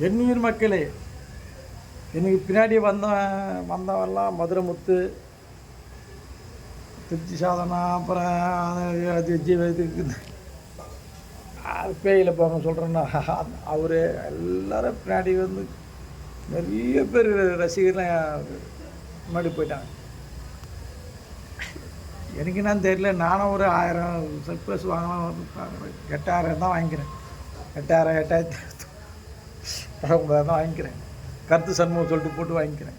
எண்ணுயிர் மக்களே எனக்கு பின்னாடி வந்த வந்தவெல்லாம் மதுரை முத்து திருச்சி சாதனா அப்புறம் அது- அது பேயில் இதுக்கு சொல்கிறேன்னா அவர் எல்லாரும் பின்னாடி வந்து நிறைய பேர் ரசிகர்லாம் முன்னாடி போயிட்டாங்க. எனக்கு என்னன்னு தெரியல நானும் ஒரு ஆயிரம் சர்ப்ளஸ் வாங்கலாம் எட்டாயிரம் தான் வாங்கிக்கிறேன். எட்டாயிரம் எட்டாயிரத்தி ஒன்பதாயிரம் தான் வாங்கிக்கிறேன் கருத்து சண்முகம் சொல்லிட்டு போட்டு வாங்கிக்கிறேன்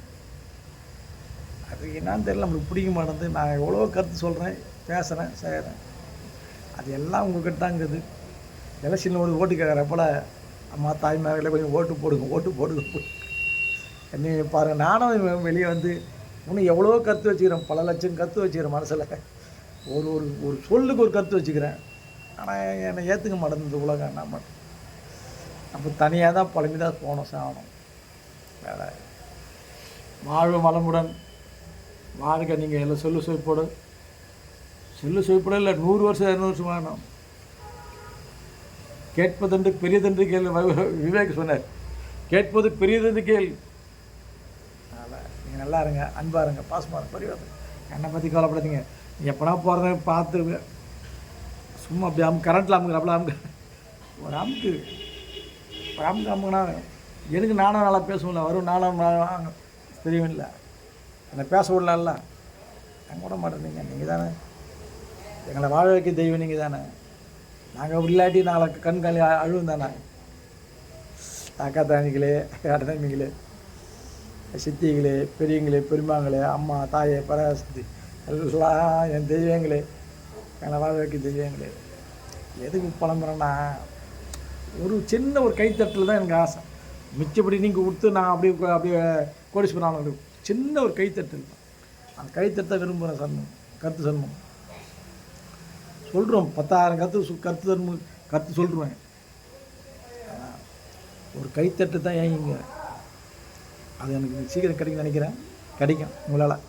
அது என்னான்னு தெரியல நம்மளுக்கு பிடிக்க மாட்டேங்குது. நான் எவ்வளோ கருத்து சொல்கிறேன் பேசுகிறேன் செய்கிறேன் அது எல்லாம் உங்ககிட்ட தான் இருக்குது. எலெக்ஷனில் ஒரு ஓட்டு கேட்குற போல் அம்மா தாய்மார்களே கொஞ்சம் ஓட்டு போடுங்க ஓட்டு போடுங்க. என்னை பாருங்கள் நானும் வெளியே வந்து இன்னும் எவ்வளோ கற்று வச்சுக்கிறேன். பல லட்சம் கற்று வச்சுக்கிறேன் மனசில். ஒரு ஒரு ஒரு சொல்லுக்கு ஒரு கற்று வச்சுக்கிறேன். ஆனால் என்னை ஏற்றுக்க மாட்டேங்குது இந்த உலகம். நான் மட்டும் அப்போ தனியாக தான் பழமி தான் போனோம் சாகணும் வேற. வாழ்வு வளமுடன் வாழ்க்கை நீங்கள் எல்லாம் சொல்லு சுவைப்போடு சொல்லு சுவைப்போடு இல்லை நூறு வருஷம் இரநூறு வருஷம் வேணும் கேட்பதென்று பெரியதென்று கேள் விவேக் சொன்னார். கேட்பது பெரியதென்று கேள். நீங்கள் நல்லா இருங்க அன்பாக இருங்க பாசமாக இருங்க பரிவாங்க என்னை பற்றி கவலைப்படாதீங்க. எப்படா போகிறத பார்த்து சும்மா அப்படி அம் கரண்ட்டில் அமுக்குறாப்புல அமுக்கு. ஒரு அமுக்கு. ராம் அமுக்கு எனக்கு நானும் நல்லா பேசுவேன்ல வரும் நானும் நல்லா தெரியும் இல்லை என்னை பேச விடலாம்ல. நாங்கள் கூட மாட்டேங்க நீங்கள் தானே. எங்களை வாழ வைக்க தெய்வம் நீங்கள் தானே. நாங்கள் இல்லாட்டி நாளைக்கு கண் கண் அழுவும் தானே. அக்கா தானிகளே அடனமிகளே சித்திகளே பெரியங்களே பெருமாங்களே அம்மா தாயே பராசக்தி எல்லாம் என் தெய்வங்களே எங்களை வாழ வைக்க தெய்வங்களே. எதுக்கு புலம்புறேன்னா ஒரு சின்ன ஒரு கைத்தட்டில் தான் எனக்கு ஆசை. மிச்சப்படி நீங்கள் கொடுத்து நான் அப்படியே அப்படியே கோடீஸ்வரன் சின்ன ஒரு கைத்தட்டல். தான் அந்த கைத்தட்டை விரும்புகிறேன் சன்மம் கருத்து சன்மம் சொல்கிறோம் பத்தாயிரம் கருத்து கருத்து சன்மம் கருத்து சொல்கிறேன் ஒரு கைத்தட்டு தான் ஏங்கிங்க அது எனக்கு சீக்கிரம் கிடைக்கும்னு நினைக்கிறேன். கிடைக்கும் உங்களால்.